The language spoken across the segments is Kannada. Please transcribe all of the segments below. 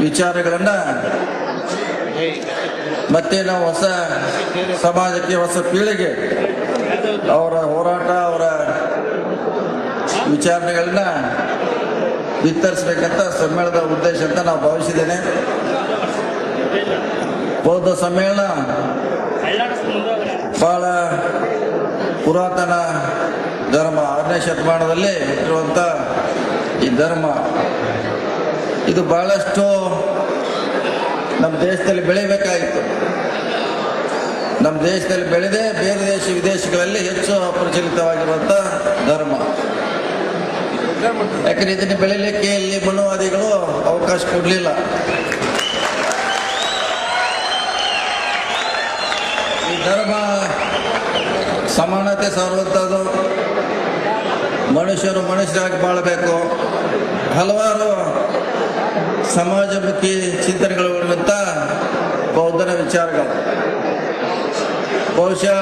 ವಿಚಾರಗಳನ್ನ ಮತ್ತೆ ನಾವು ಹೊಸ ಸಮಾಜಕ್ಕೆ, ಹೊಸ ಪೀಳಿಗೆ ಅವರ ಹೋರಾಟ, ಅವರ ವಿಚಾರಣೆಗಳನ್ನ ವಿತರಿಸಬೇಕಂತ ಸಮ್ಮೇಳನದ ಉದ್ದೇಶ ಅಂತ ನಾವು ಭಾವಿಸಿದ್ದೇನೆ. ಬೌದ್ಧ ಸಮ್ಮೇಳನ ಬಹಳ ಪುರಾತನ ಧರ್ಮ. ಆರನೇ ಶತಮಾನದಲ್ಲಿ ಇರುವಂತ ಈ ಧರ್ಮ ಇದು ಬಹಳಷ್ಟು ನಮ್ಮ ದೇಶದಲ್ಲಿ ಬೆಳಿಬೇಕಾಗಿತ್ತು ನಮ್ಮ ದೇಶದಲ್ಲಿ ಬೆಳೆದೇ ಬೇರೆ ದೇಶ, ವಿದೇಶಗಳಲ್ಲಿ ಹೆಚ್ಚು ಅಪ್ರಚಲಿತವಾಗಿರುವಂಥ ಧರ್ಮ. ಯಾಕಂದ್ರೆ ಇದನ್ನು ಬೆಳಿಲಿಕ್ಕೆ ಇಲ್ಲಿ ಮನುವಾದಿಗಳು ಅವಕಾಶ ಕೊಡಲಿಲ್ಲ. ಈ ಧರ್ಮ ಸಮಾನತೆ ಸಾರುವಂಥದ್ದು ಮನುಷ್ಯರು ಮನುಷ್ಯರಾಗಿ ಬಾಳಬೇಕು. ಹಲವಾರು ಸಮಾಜಮುಖಿ ಚಿಂತನೆಗಳು ಇರುವಂಥ ಬೌದ್ಧನ ವಿಚಾರಗಳು. ಬಹುಶಃ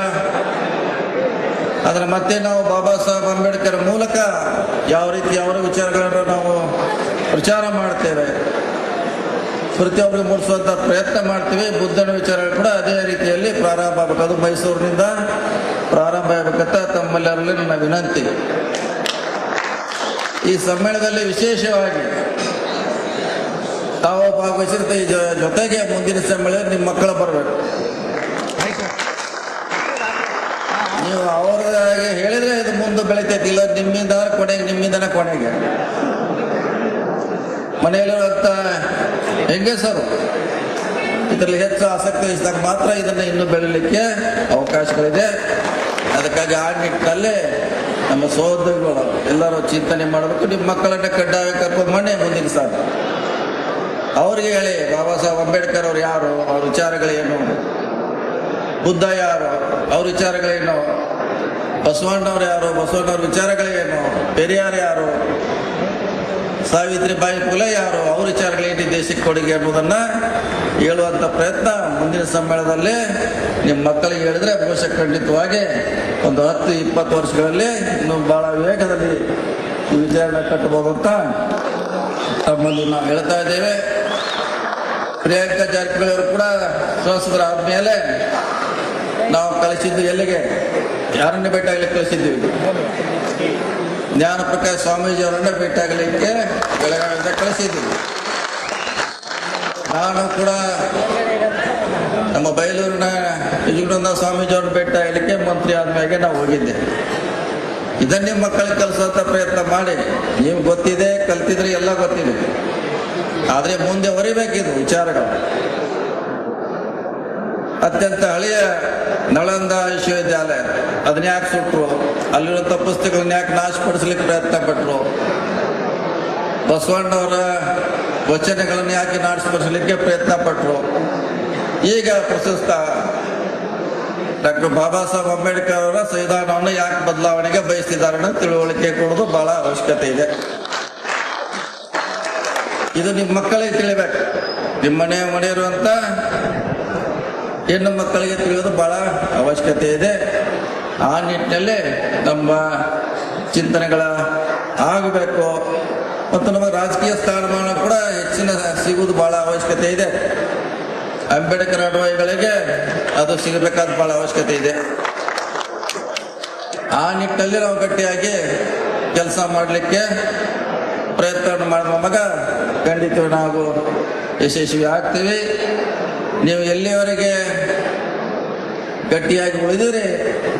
ಅದರ ಮತ್ತೆ ನಾವು ಬಾಬಾ ಸಾಹೇಬ್ ಅಂಬೇಡ್ಕರ್ ಮೂಲಕ ಯಾವ ರೀತಿ ಅವರ ವಿಚಾರಗಳನ್ನು ನಾವು ಪ್ರಚಾರ ಮಾಡ್ತೇವೆ ಪ್ರತಿಯೊಬ್ಬರಿಗೆ ಮೂಡಿಸುವಂಥ ಪ್ರಯತ್ನ ಮಾಡ್ತೀವಿ, ಬುದ್ಧನ ವಿಚಾರ ಕೂಡ ಅದೇ ರೀತಿಯಲ್ಲಿ ಪ್ರಾರಂಭ ಆಗಬೇಕು. ಅದು ಮೈಸೂರಿನಿಂದ ಪ್ರಾರಂಭ ಆಗಬೇಕಂತ ತಮ್ಮೆಲ್ಲರಲ್ಲಿ ನನ್ನ ವಿನಂತಿ. ಈ ಸಮ್ಮೇಳನದಲ್ಲಿ ವಿಶೇಷವಾಗಿ ತಾವು ಜೊ- ಜೊತೆಗೆ ಮುಂದಿನ ಸಮ್ಮೇಳನ ನಿಮ್ಮ ಮಕ್ಕಳು ಬರಬೇಕು. ನೀವು ಅವ್ರಿಗೆ ಹೇಳಿದ್ರೆ ಇದು ಮುಂದೆ ಬೆಳಿತೈತಿ, ಇಲ್ಲ ನಿಮ್ಮಿಂದ ಕೊನೆಗೆ, ನಿಮ್ಮಿಂದನೇ ಕೊನೆಗೆ. ಹೆಂಗೆ ಸರ್ ಇದರಲ್ಲಿ ಹೆಚ್ಚು ಆಸಕ್ತಿ ವಹಿಸಿದಾಗ ಮಾತ್ರ ಇದನ್ನು ಇನ್ನೂ ಬೆಳೀಲಿಕ್ಕೆ ಅವಕಾಶಗಳಿದೆ. ಅದಕ್ಕಾಗಿ ಆ ನಿಟ್ಟಿನಲ್ಲಿ ನಮ್ಮ ಸಹೋದರಿಗಳು ಎಲ್ಲರೂ ಚಿಂತನೆ ಮಾಡಬೇಕು ನಿಮ್ಮ ಮಕ್ಕಳನ್ನ ಕಡ್ಡಾಯ ಕರ್ಕೊಂಡು ಮನೆ ಮುಂದಿನ ಸಾಲ ಅವ್ರಿಗೆ ಹೇಳಿ, ಬಾಬಾ ಸಾಹೇಬ್ ಅಂಬೇಡ್ಕರ್ ಅವ್ರು ಯಾರು? ಅವ್ರ ವಿಚಾರಗಳೇನು ಬುದ್ಧ ಯಾರು? ಅವ್ರ ವಿಚಾರಗಳೇನು ಬಸವಣ್ಣವ್ರು ಯಾರು? ಬಸವಣ್ಣವ್ರ ವಿಚಾರಗಳೇನು ಪೆರಿಯಾರ್ ಯಾರು? ಸಾವಿತ್ರಿಬಾಯಿ ಪುಲೆ ಯಾರು? ಅವ್ರ ವಿಚಾರಗಳೇನು ದೇಶಕ್ಕೆ ಕೊಡುಗೆ ಎಂಬುದನ್ನ ಹೇಳುವಂಥ ಪ್ರಯತ್ನ ಮುಂದಿನ ಸಮ್ಮೇಳನದಲ್ಲಿ ನಿಮ್ಮ ಮಕ್ಕಳಿಗೆ ಹೇಳಿದ್ರೆ ಬಹುಶಃ ಖಂಡಿತವಾಗಿ ಒಂದು ಹತ್ತು, ಇಪ್ಪತ್ತು ವರ್ಷಗಳಲ್ಲಿ ಇನ್ನು ಬಹಳ ವಿವೇಕದಲ್ಲಿ ಈ ಕಟ್ಟಬಹುದು ಅಂತ ತಮ್ಮಲ್ಲಿ ನಾವು ಹೇಳ್ತಾ ಇದ್ದೇವೆ. ಪ್ರಿಯಾಂಕಾ ಜಾರಕಿಹೊಳಿ ಕೂಡ ಸಂಸದರ ಆದ್ಮೇಲೆ ನಾವು ಕಳಿಸಿದ್ದು ಎಲ್ಲಿಗೆ? ಯಾರನ್ನ ಭೇಟಿಯಾಗಲಿಕ್ಕೆ ಕಳಿಸಿದ್ವಿ? ಜ್ಞಾನ ಪ್ರಕಾಶ್ ಸ್ವಾಮೀಜಿ ಅವರನ್ನ ಭೇಟಿಯಾಗಲಿಕ್ಕೆ ಬೆಳಗಾವಿಯಿಂದ ಕಳಿಸಿದ್ದೀವಿ ನಾನು ಕೂಡ ನಮ್ಮ ಬಯಲೂರಿನ ನಿಜಗುಣದ ಸ್ವಾಮೀಜಿ ಅವ್ರನ್ನ ಭೇಟಿಯಾಗಲಿಕ್ಕೆ ಮಂತ್ರಿ ಆದ್ಮೇಲೆ ನಾವು ಹೋಗಿದ್ದೆ. ಇದನ್ನೇ ಮಕ್ಕಳಿಗೆ ಕಲಿಸುವಂತ ಪ್ರಯತ್ನ ಮಾಡಿ. ನೀವು ಗೊತ್ತಿದೆ, ಕಲ್ತಿದ್ರೆ ಎಲ್ಲ ಗೊತ್ತಿದೆ. ಆದರೆ ಮುಂದೆ ಹೊರಿಬೇಕಿದು ವಿಚಾರಗಳು. ಅತ್ಯಂತ ಹಳೆಯ ನಳಂದ ವಿಶ್ವವಿದ್ಯಾಲಯ, ಅದನ್ನ ಯಾಕೆ ಸುಟ್ಟರು ಅಲ್ಲಿರುವಂಥ ಪುಸ್ತಕಗಳನ್ನ ಯಾಕೆ ನಾಶಪಡಿಸ್ಲಿಕ್ಕೆ ಪ್ರಯತ್ನ ಪಟ್ಟರು ಬಸವಣ್ಣವರ ವಚನಗಳನ್ನು ಯಾಕೆ ನಾಶಪಡಿಸಲಿಕ್ಕೆ ಪ್ರಯತ್ನ ಪಟ್ಟರು ಈಗ ಪ್ರಶಸ್ತ ಡಾಕ್ಟರ್ ಬಾಬಾ ಸಾಹೇಬ್ ಅಂಬೇಡ್ಕರ್ ಅವರ ಸಂವಿಧಾನವನ್ನು ಯಾಕೆ ಬದಲಾವಣೆಗೆ ಬಯಸಿದ್ದಾರೆ ಅನ್ನೋ ತಿಳುವಳಿಕೆ ಕೊಡೋದು ಬಹಳ ಅವಶ್ಯಕತೆ ಇದೆ. ಇದು ನಿಮ್ಮ ಮಕ್ಕಳಿಗೆ ತಿಳಿಬೇಕು. ನಿಮ್ಮ ಮನೆ ಮನೆ ಇರುವಂತ ಹೆಣ್ಣು ಮಕ್ಕಳಿಗೆ ತಿಳಿಯೋದು ಬಹಳ ಅವಶ್ಯಕತೆ ಇದೆ. ಆ ನಿಟ್ಟಿನಲ್ಲಿ ನಮ್ಮ ಚಿಂತನೆಗಳ ಆಗಬೇಕು. ಮತ್ತು ನಮ್ಮ ರಾಜಕೀಯ ಸ್ಥಾನಮಾನ ಕೂಡ ಹೆಚ್ಚಿನ ಸಿಗುವುದು ಬಹಳ ಅವಶ್ಯಕತೆ ಇದೆ. ಅಂಬೇಡ್ಕರ್ ಅಡವಾಯಿಗಳಿಗೆ ಅದು ಸಿಗಬೇಕಾದ ಬಹಳ ಅವಶ್ಯಕತೆ ಇದೆ. ಆ ನಿಟ್ಟಿನಲ್ಲಿ ನಾವು ಗಟ್ಟಿಯಾಗಿ ಕೆಲಸ ಮಾಡಲಿಕ್ಕೆ ಪ್ರಯತ್ನ ಮಾಡುವ ಮಗ ಖಂಡಿತ ನಾವು ಯಶಸ್ವಿ ಆಗ್ತೀವಿ. ನೀವು ಎಲ್ಲಿಯವರೆಗೆ ಗಟ್ಟಿಯಾಗಿ ಉಳಿದಿರಿ,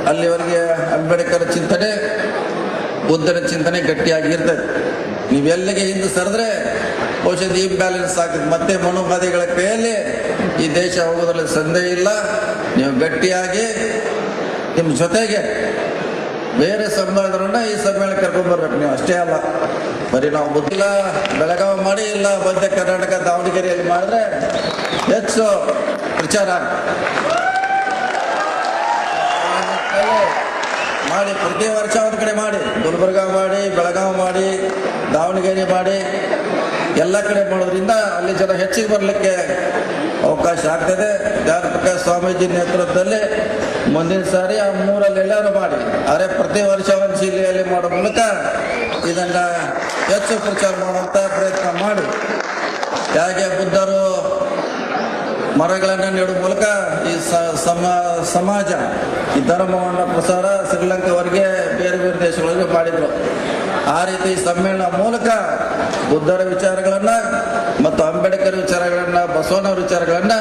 ಅಲ್ಲಿವರೆಗೆ ಅಂಬೇಡ್ಕರ್ ಚಿಂತನೆ, ಬುದ್ಧನ ಚಿಂತನೆ ಗಟ್ಟಿಯಾಗಿ ಇರ್ತದೆ. ನೀವೆಲ್ಲಿಗೆ ಹಿಂದೆ ಸರಿದ್ರೆ ಈ ಬ್ಯಾಲೆನ್ಸ್ ಆಗ್ತದೆ. ಮತ್ತೆ ಮನೋವಾದಿಗಳ ಕೈಯಲ್ಲಿ ಈ ದೇಶ ಹೋಗೋದ್ರಲ್ಲಿ ಸಂದೇಹ ಇಲ್ಲ. ನೀವು ಗಟ್ಟಿಯಾಗಿ ನಿಮ್ಮ ಜೊತೆಗೆ ಬೇರೆ ಸಮ್ಮೇಳನವನ್ನ ಈ ಸಮ್ಮೇಳನ ಕರ್ಕೊಂಡ್ ಬರ್ಬೇಕು ನೀವು. ಅಷ್ಟೇ ಅಲ್ಲ. ಬರೀ ನಾವು ಬುದ್ಧಿಲ್ಲ, ಬೆಳಗಾವಿ ಮಾಡಿ ಇಲ್ಲ ಮಧ್ಯ ಕರ್ನಾಟಕ ದಾವಣಗೆರೆಯಲ್ಲಿ ಮಾಡಿದ್ರೆ ಹೆಚ್ಚು ಪ್ರಚಾರ. ಮಾಡಿ, ಪ್ರತಿ ವರ್ಷ ಒಂದು ಕಡೆ ಮಾಡಿ. ಗುಲ್ಬರ್ಗ ಮಾಡಿ, ಬೆಳಗಾವಿ ಮಾಡಿ, ದಾವಣಗೆರೆ ಮಾಡಿ. ಎಲ್ಲ ಕಡೆ ಮಾಡೋದ್ರಿಂದ ಅಲ್ಲಿ ಜನ ಹೆಚ್ಚಿಗೆ ಬರಲಿಕ್ಕೆ ಅವಕಾಶ ಆಗ್ತದೆ. ಜ್ಞಾನ ಪ್ರಕಾಶ್ ಸ್ವಾಮೀಜಿ ನೇತೃತ್ವದಲ್ಲಿ ಮುಂದಿನ ಸಾರಿ ಆ ಮೂರಲ್ಲಿ ಎಲ್ಲರೂ ಮಾಡಿ. ಅರೆ ಪ್ರತಿ ವರ್ಷ ಒಂದು ಜಿಲ್ಲೆಯಲ್ಲಿ ಮಾಡೋ ಮೂಲಕ ಇದನ್ನು ಹೆಚ್ಚು ಪ್ರಚಾರ ಮಾಡುವಂತ ಪ್ರಯತ್ನ ಮಾಡಿ. ಹೇಗೆ ಬುದ್ಧರು ಮರಗಳನ್ನು ನೀಡುವ ಮೂಲಕ ಈ ಸಮಾಜ, ಈ ಧರ್ಮವನ್ನು ಪ್ರಸಾರ ಶ್ರೀಲಂಕಾವರೆಗೆ ಬೇರೆ ಬೇರೆ ದೇಶಗಳಿಗೆ ಮಾಡಿದ್ರು. ಆ ರೀತಿ ಸಮ್ಮೇಳನ ಮೂಲಕ ಬುದ್ಧರ ವಿಚಾರಗಳನ್ನ ಮತ್ತು ಅಂಬೇಡ್ಕರ್ ವಿಚಾರಗಳನ್ನ, ಬಸವಣ್ಣವ್ರ ವಿಚಾರಗಳನ್ನ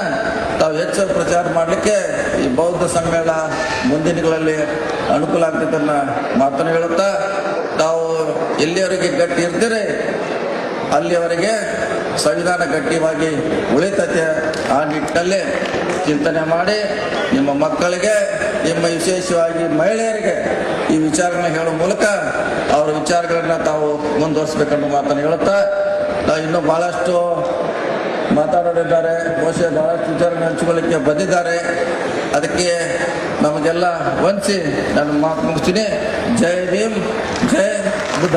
ತಾವು ಹೆಚ್ಚು ಪ್ರಚಾರ ಮಾಡಲಿಕ್ಕೆ ಈ ಬೌದ್ಧ ಸಮ್ಮೇಳನ ಮುಂದಿನಗಳಲ್ಲಿ ಅನುಕೂಲ ಆಗ್ತದನ್ನ ಮಾತನ್ನು ಹೇಳುತ್ತಾ, ತಾವು ಎಲ್ಲಿಯವರೆಗೆ ಗಟ್ಟಿ ಇರ್ತೀರಿ, ಅಲ್ಲಿಯವರೆಗೆ ಸಂವಿಧಾನ ಗಟ್ಟಿಯಾಗಿ ಉಳಿತತೆ ಆ ನಿಟ್ಟಿನಲ್ಲಿ ಚಿಂತನೆ ಮಾಡಿ ನಿಮ್ಮ ಮಕ್ಕಳಿಗೆ ನಿಮ್ಮ ವಿಶೇಷವಾಗಿ ಮಹಿಳೆಯರಿಗೆ ಈ ವಿಚಾರಗಳನ್ನ ಹೇಳುವ ಮೂಲಕ ಅವರ ವಿಚಾರಗಳನ್ನ ತಾವು ಮುಂದುವರಿಸಬೇಕನ್ನೋ ಮಾತನ್ನು ಹೇಳುತ್ತಾ ಇನ್ನೂ ಬಹಳಷ್ಟು ಮಾತಾಡೋರಿದ್ದಾರೆ. ಬಹುಶಃ ಬಹಳಷ್ಟು ವಿಚಾರಗಳನ್ನ ಹಂಚಿಕೊಳ್ಳಿಕ್ಕೆ ಬಂದಿದ್ದಾರೆ. ಅದಕ್ಕೆ ನಮಗೆಲ್ಲ ವಂಚಿ ನಾನು ಮಾತು ಮುಗಿಸ್ತೀನಿ. ಜೈ ಭೀಮ್, ಜೈ ಬುದ್ಧ